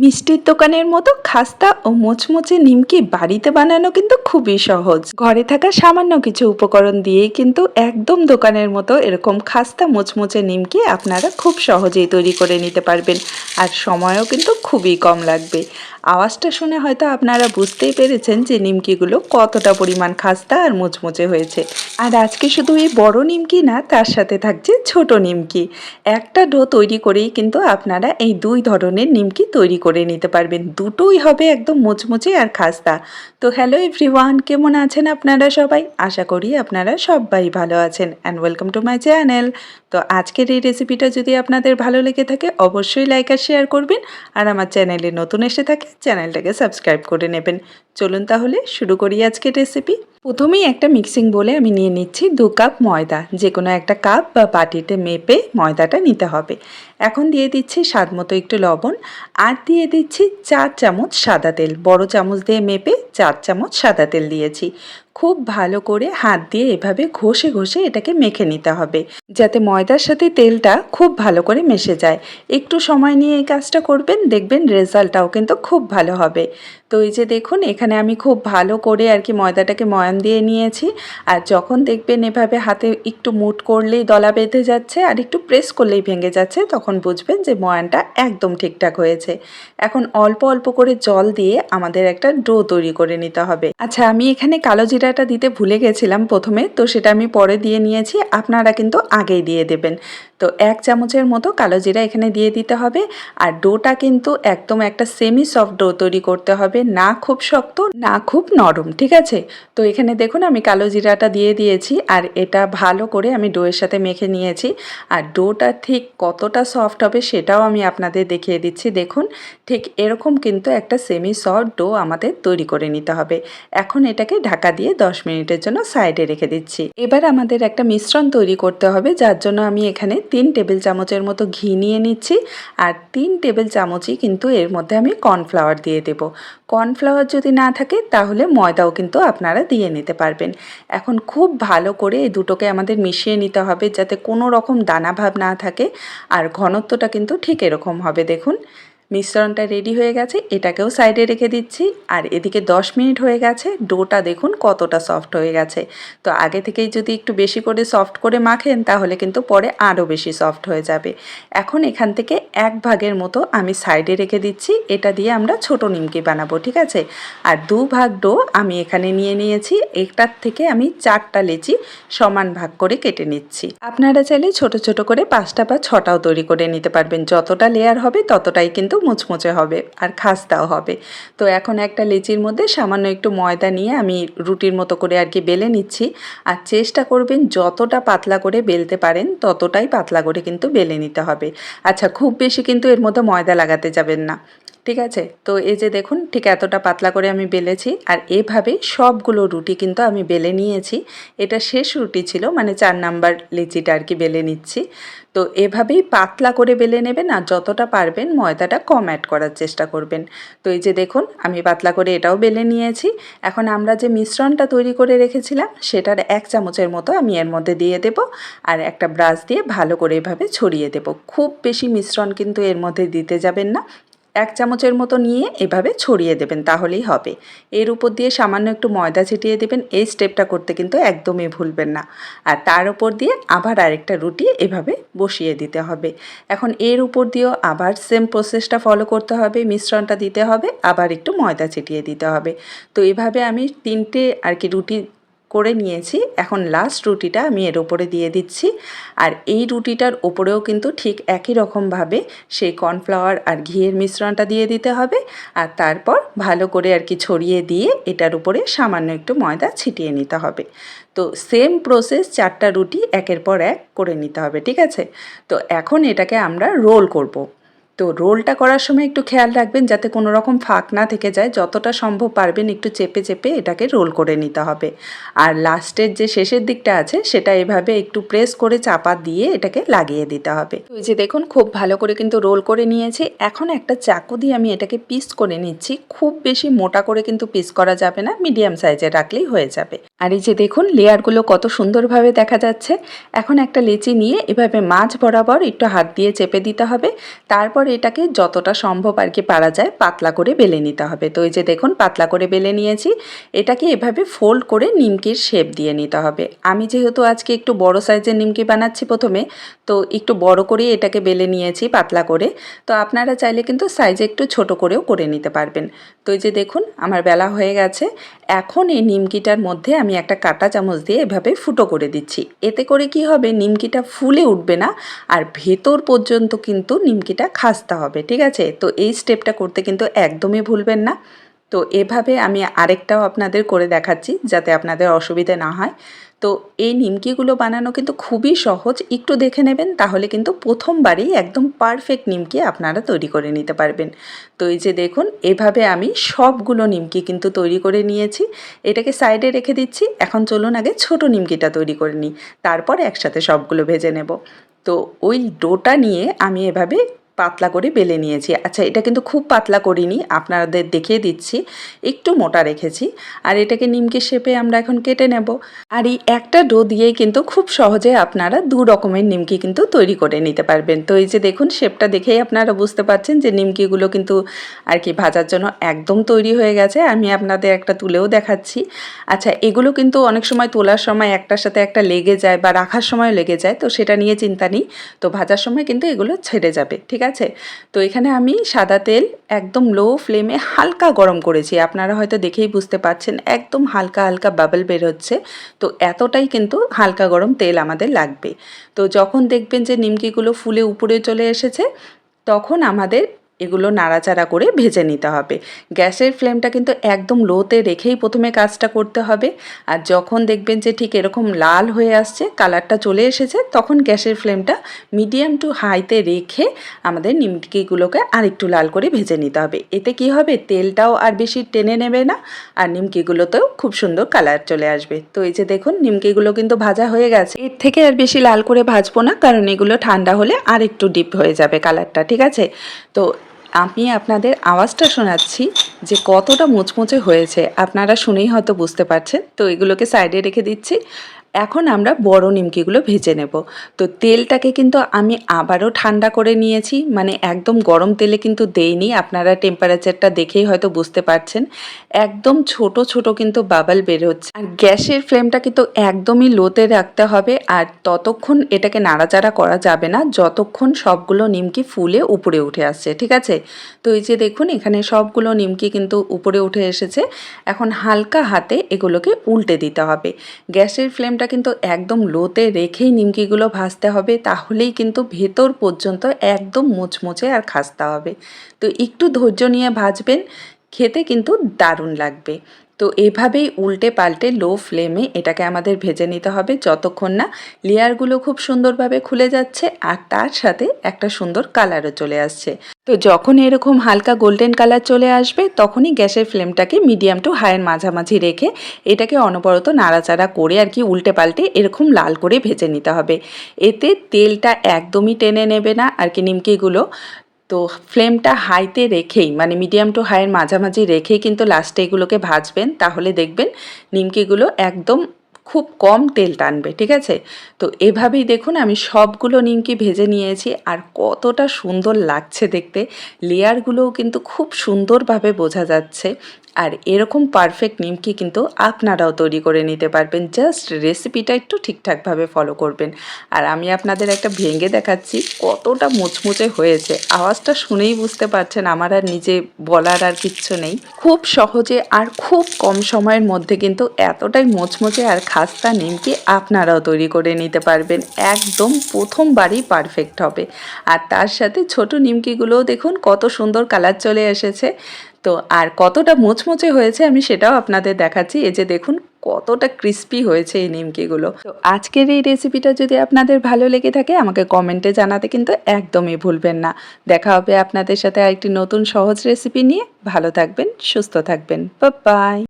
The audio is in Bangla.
মিষ্টির দোকানের মতো খাস্তা ও মোচমোচে নিমকি বাড়িতে বানানো কিন্তু খুবই সহজ। ঘরে থাকা সামান্য কিছু উপকরণ দিয়ে কিন্তু একদম দোকানের মতো এরকম খাস্তা, মোচমোচে নিমকি আপনারা খুব সহজেই তৈরি করে নিতে পারবেন। আর সময়ও কিন্তু খুবই কম লাগবে। আওয়াজটা শুনে হয়তো আপনারা বুঝতেই পেরেছেন যে নিমকিগুলো কতটা পরিমাণ খাস্তা আর মুচমুচে হয়েছে। আর আজকে শুধু এই বড় নিমকি না, তার সাথে থাকছে ছোট নিমকি। একটা ডো তৈরি করেই কিন্তু আপনারা এই দুই ধরনের নিমকি তৈরি করে নিতে পারবেন। দুটোই হবে একদম মুচমুচে আর খাস্তা। তো হ্যালো এভরিওয়ান, কেমন আছেন আপনারা সবাই? আশা করি আপনারা সবাই ভালো আছেন। And welcome to my channel তো আজকের এই রেসিপিটা যদি আপনাদের ভালো লেগে থাকে, অবশ্যই লাইক আর শেয়ার করবেন। আর আমার চ্যানেলে নতুন এসে থাকে চ্যানেলটাকে সাবস্ক্রাইব করে নেবেন। চলুন তাহলে শুরু করি আজকের রেসিপি প্রথমেই একটা মিক্সিং বলে আমি নিয়ে নিচ্ছি দু কাপ ময়দা। যে কোনো একটা কাপ বা বাটিতে মেপে ময়দাটা নিতে হবে। এখন দিয়ে দিচ্ছি স্বাদ মতো একটু লবণ আর দিয়ে দিচ্ছি চার চামচ সাদা তেল। বড় চামচ দিয়ে মেপে চার চামচ সাদা তেল দিয়েছি। খুব ভালো করে হাত দিয়ে এভাবে ঘষে ঘষে এটাকে মেখে নিতে হবে। যাতে ময়দার সাথে তেলটা খুব ভালো করে মেশে যায়। একটু সময় নিয়ে এই কাজটা করবেন, দেখবেন রেজাল্টটাও কিন্তু খুব ভালো হবে। তো এই যে দেখুন, এখানে আমি খুব ভালো করে আর কি ময়দাটাকে ময়ান দিয়ে নিয়েছি। আর যখন দেখবেন এভাবে হাতে একটু মুট করলেই দলা বেঁধে যাচ্ছে আর একটু প্রেস করলেই ভেঙে যাচ্ছে, তখন বুঝবেন যে ময়ানটা একদম ঠিকঠাক হয়েছে। এখন অল্প অল্প করে জল দিয়ে আমাদের একটা ডো তৈরি করে নিতে হবে। আচ্ছা আমি এখানে কালো জিরাটা দিতে ভুলে গেছিলাম প্রথমে, তো সেটা আমি পরে দিয়ে নিয়েছি, আপনারা কিন্তু আগেই দিয়ে দেবেন। তো এক চামচের মতো কালো জিরা এখানে দিয়ে দিতে হবে। আর ডোটা কিন্তু একদম একটা সেমি সফট ডো তৈরি করতে হবে, না খুব শক্ত, না খুব নরম, ঠিক আছে? তো এখানে দেখুন আমি কালো জিরাটা দিয়ে দিয়েছি আর এটা ভালো করে আমি ডোয়ের সাথে মেখে নিয়েছি। আর ডোটা ঠিক কতটা সফট হবে সেটাও আমি আপনাদের দেখিয়ে দিচ্ছি। দেখুন, ঠিক এরকম কিন্তু একটা সেমি সফট ডো আমাদের তৈরি করে নিতে হবে। এখন এটাকে ঢাকা দিয়ে 10 মিনিটের জন্য সাইডে রেখে দিচ্ছি। এবার আমাদের একটা মিশ্রণ তৈরি করতে হবে, যার জন্য আমি এখানে তিন টেবিল চামচের মতো ঘি নিয়ে নিচ্ছি আর তিন টেবিল চামচই কিন্তু এর মধ্যে আমি কর্নফ্লাওয়ার দিয়ে দেব। কর্নফ্লাওয়ার যদি না থাকে, তাহলে ময়দাও কিন্তু আপনারা দিয়ে নিতে পারবেন। এখন খুব ভালো করে এই দুটোকে আমাদের মিশিয়ে নিতে হবে যাতে কোনো রকম দানা ভাব না থাকে, আর ঘনত্বটা কিন্তু ঠিক এরকম হবে, দেখুন। মিশ্রণটা রেডি হয়ে গেছে, এটাকেও সাইডে রেখে দিচ্ছি। আর এদিকে 10 মিনিট হয়ে গেছে, ডোটা দেখুন কতটা সফট হয়ে গেছে। তো আগে থেকেই যদি একটু বেশি করে সফট করে মাখেন, তাহলে কিন্তু পরে আরও বেশি সফট হয়ে যাবে। এখন এখান থেকে এক ভাগের মতো আমি সাইডে রেখে দিচ্ছি, এটা দিয়ে আমরা ছোট নিমকি বানাবো, ঠিক আছে? আর দু ভাগ ডো আমি এখানে নিয়ে নিয়েছি একটার থেকে আমি চারটা লেচি সমান ভাগ করে কেটে নিচ্ছি। আপনারা চাইলে ছোট ছোট করে পাঁচটা বা ছটাও তৈরি করে নিতে পারবেন, যতটা লেয়ার হবে ততটাই কিন্তু মুচমুচে হবে আর খাস্তাও হবে। তো এখন একটা লেচির মধ্যে সামান্য একটু ময়দা নিয়ে আমি রুটির মতো করে আর কি বেলে নিচ্ছি। আর চেষ্টা করবেন যতটা পাতলা করে বেলতে পারেন ততটাই পাতলা করে কিন্তু বেলে নিতে হবে। আচ্ছা খুব বেশি কিন্তু এর মধ্যে ময়দা লাগাতে যাবেন না। ঠিক আছে? তো এই যে দেখুন, ঠিক এতটা পাতলা করে আমি বেলেছি আর এভাবে সবগুলো রুটি কিন্তু আমি বেলে নিয়েছি। এটা শেষ রুটি ছিল মানে চার নাম্বার লিচিটা আর কি বেলে নিচ্ছি। তো এভাবেই পাতলা করে বেলে নেবেন আর যতটা পারবেন ময়দাটা কম অ্যাড করার চেষ্টা করবেন। তো এই যে দেখুন, আমি পাতলা করে এটাও বেলে নিয়েছি। এখন আমরা যে মিশ্রণটা তৈরি করে রেখেছিলাম, সেটার এক চামচের মতো আমি এর মধ্যে দিয়ে দেব আর একটা ব্রাশ দিয়ে ভালো করে এভাবে ছড়িয়ে দেব। খুব বেশি মিশ্রণ কিন্তু এর মধ্যে দিতে যাবেন না। এক চামচের মতো নিয়ে এভাবে ছড়িয়ে দেবেন, তাহলেই হবে। এর উপর দিয়ে সামান্য একটু ময়দা ছিটিয়ে দেবেন, এই স্টেপটা করতে কিন্তু একদমই ভুলবেন না। আর তার উপর দিয়ে আবার আরেকটা রুটি এভাবে বসিয়ে দিতে হবে। এখন এর উপর দিয়েও আবার সেম প্রসেসটা ফলো করতে হবে, মিশ্রণটা দিতে হবে, আবার একটু ময়দা ছিটিয়ে দিতে হবে। তো এভাবে আমি তিনটে আর কি রুটি করে নিয়েছি। এখন লাস্ট রুটিটা আমি এর ওপরে দিয়ে দিচ্ছি। আর এই রুটিটার ওপরেও কিন্তু ঠিক একই রকমভাবে সেই কর্নফ্লাওয়ার আর ঘিয়ের মিশ্রণটা দিয়ে দিতে হবে। আর তারপর ভালো করে আর কি ছড়িয়ে দিয়ে এটার উপরে সামান্য একটু ময়দা ছিটিয়ে নিতে হবে। তো সেম প্রসেস চারটা রুটি একের পর এক করে নিতে হবে, ঠিক আছে? তো এখন এটাকে আমরা রোল করব। তো রোলটা করার সময় একটু খেয়াল রাখবেন যাতে কোনো রকম ফাঁক না থেকে যায়। যতটা সম্ভব পারবেন একটু চেপে চেপে এটাকে রোল করে নিতে হবে। আর লাস্টের যে শেষের দিকটা আছে, সেটা এভাবে একটু প্রেস করে চাপা দিয়ে এটাকে লাগিয়ে দিতে হবে। এই যে দেখুন, খুব ভালো করে কিন্তু রোল করে নিয়েছি। এখন একটা চাকু দিয়ে আমি এটাকে পিস করে নিচ্ছি। খুব বেশি মোটা করে কিন্তু পিস করা যাবে না, মিডিয়াম সাইজে রাখলেই হয়ে যাবে। আর এই যে দেখুন, লেয়ারগুলো কত সুন্দরভাবে দেখা যাচ্ছে। এখন একটা লেচি নিয়ে এভাবে মাছ বরাবর একটু হাত দিয়ে চেপে দিতে হবে। তারপর এটাকে যতটা সম্ভব আর কি পারা যায় পাতলা করে বেলে নিতে হবে। তো এই যে দেখুন, পাতলা করে বেলে নিয়েছি। এটাকে এভাবে ফোল্ড করে নিমকির শেপ দিয়ে নিতে হবে। আমি যেহেতু আজকে একটু বড় সাইজের নিমকি বানাচ্ছি প্রথমে, তো একটু বড় করে এটাকে বেলে নিয়েছি পাতলা করে। তো আপনারা চাইলে কিন্তু সাইজে একটু ছোট করেও করে নিতে পারবেন। তো এই যে দেখুন, আমার বেলা হয়ে গেছে। এখন এই নিমকিটার মধ্যে আমি একটা কাঁটা চামচ দিয়ে এভাবে ফুটো করে দিচ্ছি। এতে করে কি হবে, নিমকিটা ফুলে উঠবে না। আর ভেতর পর্যন্ত কিন্তু নিমকিটা খাসতে হবে, ঠিক আছে? তো এই স্টেপটা করতে কিন্তু একদমই ভুলবেন না। তো এভাবে আমি আরেকটাও আপনাদের করে দেখাচ্ছি যাতে আপনাদের অসুবিধে না হয়। তো এই নিমকিগুলো বানানো কিন্তু খুবই সহজ। একটু দেখে নেবেন, তাহলে কিন্তু প্রথমবারেই একদম পারফেক্ট নিমকি আপনারা তৈরি করে নিতে পারবেন। তো এই যে দেখুন, এভাবে আমি সবগুলো নিমকি কিন্তু তৈরি করে নিয়েছি। এটাকে সাইডে রেখে দিচ্ছি। এখন চলুন আগে ছোট নিমকিটা তৈরি করে নিই। তারপর একসাথে সবগুলো ভেজে নেব। তো ওই ডোটা নিয়ে আমি এভাবে পাতলা করে বেলে নিয়েছি। আচ্ছা এটা কিন্তু খুব পাতলা করিনি, আপনাদের দেখিয়ে দিচ্ছি। একটু মোটা রেখেছি, আর এটাকে নিমকি শেপে আমরা এখন কেটে নেব। আর এই একটা ডো দিয়েই কিন্তু খুব সহজে আপনারা দু রকমের নিমকি কিন্তু তৈরি করে নিতে পারবেন। তো এই যে দেখুন, শেপটা দেখেই আপনারা বুঝতে পারছেন যে নিমকিগুলো কিন্তু আর কি ভাজার জন্য একদম তৈরি হয়ে গেছে। আমি আপনাদের একটা তুলেও দেখাচ্ছি। আচ্ছা এগুলো কিন্তু অনেক সময় তোলার সময় একটার সাথে একটা লেগে যায় বা রাখার সময় লেগে যায়, তো সেটা নিয়ে চিন্তা নেই। তো ভাজার সময় কিন্তু এগুলো ছেড়ে যাবে, ঠিক আছে? তো এখানে আমি সাদা তেল একদম লো ফ্লেমে হালকা গরম করেছি। আপনারা হয়তো দেখেই বুঝতে পারছেন, একদম হালকা হালকা বাবল বের হচ্ছে। তো এতটাই কিন্তু হালকা গরম তেল আমাদের লাগবে। তো যখন দেখবেন যে নিমকিগুলো ফুলে উপরে চলে এসেছে, তখন আমাদের এগুলো নাড়াচাড়া করে ভেজে নিতে হবে। গ্যাসের ফ্লেমটা কিন্তু একদম লোতে রেখেই প্রথমে কাজটা করতে হবে। আর যখন দেখবেন যে ঠিক এরকম লাল হয়ে আসছে, কালারটা চলে এসেছে, তখন গ্যাসের ফ্লেমটা মিডিয়াম টু হাইতে রেখে আমাদের নিমকিগুলোকে আরেকটু লাল করে ভেজে নিতে হবে। এতে কি হবে? তেলটাও আর বেশি টেনে নেবে না, আর নিমকিগুলোতেও খুব সুন্দর কালার চলে আসবে। তো এই যে দেখুন, নিমকিগুলো কিন্তু ভাজা হয়ে গেছে। এর থেকে আর বেশি লাল করে ভাজবো না, কারণ এগুলো ঠান্ডা হলে আর একটু ডিপ হয়ে যাবে কালারটা, ঠিক আছে? তো আমি আপনাদের আওয়াজটা শোনাচ্ছি যে কতটা মুচমুচে হয়েছে। আপনারা শুনেই হয়তো বুঝতে পারছেন। তো এগুলোকে সাইডে রেখে দিচ্ছি। এখন আমরা বড় নিমকিগুলো ভেজে নেব। তো তেলটাকে কিন্তু আমি আবারও ঠান্ডা করে নিয়েছি মানে একদম গরম তেলে কিন্তু দেইনি, আপনারা টেম্পারেচারটা দেখেই হয়তো বুঝতে পারছেন। একদম ছোট ছোট কিন্তু বাবাল বের হচ্ছে। আর গ্যাসের ফ্লেমটা কিন্তু একদমই লোতে রাখতে হবে, আর ততক্ষণ এটাকে নাড়াচাড়া করা যাবে না, যতক্ষণ সবগুলো নিমকি ফুলে উপরে উঠে আসছে, ঠিক আছে? তো এই যে দেখুন, এখানে সবগুলো নিমকি কিন্তু উপরে উঠে এসেছে। এখন হালকা হাতে এগুলোকে উল্টে দিতে হবে। গ্যাসের ফ্লেম ফ্লেমটা কিন্তু একদম লোতে রেখেই নিমকিগুলো ভাজতে হবে, তাহলেই কিন্তু ভেতর পর্যন্ত একদম মুচমুচে আর খাস্তা হবে। তো একটু ধৈর্য নিয়ে ভাজবেন, খেতে কিন্তু দারুণ লাগবে। তো এভাবেই উল্টে পাল্টে লো ফ্লেমে এটাকে আমাদের ভেজে নিতে হবে যতক্ষণ না লেয়ারগুলো খুব সুন্দরভাবে খুলে যাচ্ছে আর তার সাথে একটা সুন্দর কালারও চলে আসছে। তো যখন এরকম হালকা গোল্ডেন কালার চলে আসবে তখনই গ্যাসের ফ্লেমটাকে মিডিয়াম টু হাইয়ের মাঝামাঝি রেখে এটাকে অনবরত নাড়াচাড়া করে আর কি উল্টে পাল্টে এরকম লাল করে ভেজে নিতে হবে। এতে তেলটা একদমই টেনে নেবে না আর কি নিমকিগুলো। তো ফ্লেমটা হাইতে রেখেই মানে মিডিয়াম টু হাইয়ের মাঝামাঝি রেখেই কিন্তু লাস্টে এগুলোকে ভাজবেন। তাহলে দেখবেন নিমকিগুলো একদম খুব কম তেল টানবে, ঠিক আছে? তো এভাবেই দেখুন আমি সবগুলো নিমকি ভেজে নিয়েছি আর কতটা সুন্দর লাগছে দেখতে। লেয়ারগুলোও কিন্তু খুব সুন্দরভাবে বোঝা যাচ্ছে আর এরকম পারফেক্ট নিমকি কিন্তু আপনারাও তৈরি করে নিতে পারবেন। জাস্ট রেসিপিটা একটু ঠিকঠাকভাবে ফলো করবেন। আর আমি আপনাদের একটা ভেঙে দেখাচ্ছি, কতটা মুচমুচে হয়েছে। আওয়াজটা শুনেই বুঝতে পারছেন, আমার আর নিজে বলার আর কিচ্ছু নেই। খুব সহজে আর খুব কম সময়ের মধ্যে কিন্তু এতটাই মুচমুচে আর খাস্তা নিমকি আপনারাও তৈরি করে নিতে পারবেন। একদম প্রথমবারই পারফেক্ট হবে। আর তার সাথে ছোট নিমকিগুলোও দেখুন কত সুন্দর কালার চলে এসেছে। তো আর কতটা মুচমুচে হয়েছে আমি সেটাও আপনাদের দেখাচ্ছি। এই যে দেখুন কতটা ক্রিস্পি হয়েছে এই নিমকিগুলো। তো আজকের এই রেসিপিটা যদি আপনাদের ভালো লেগে থাকে, আমাকে কমেন্টে জানাতে কিন্তু একদমই ভুলবেন না। দেখা হবে আপনাদের সাথে আরেকটি নতুন সহজ রেসিপি নিয়ে। ভালো থাকবেন, সুস্থ থাকবেন। বাই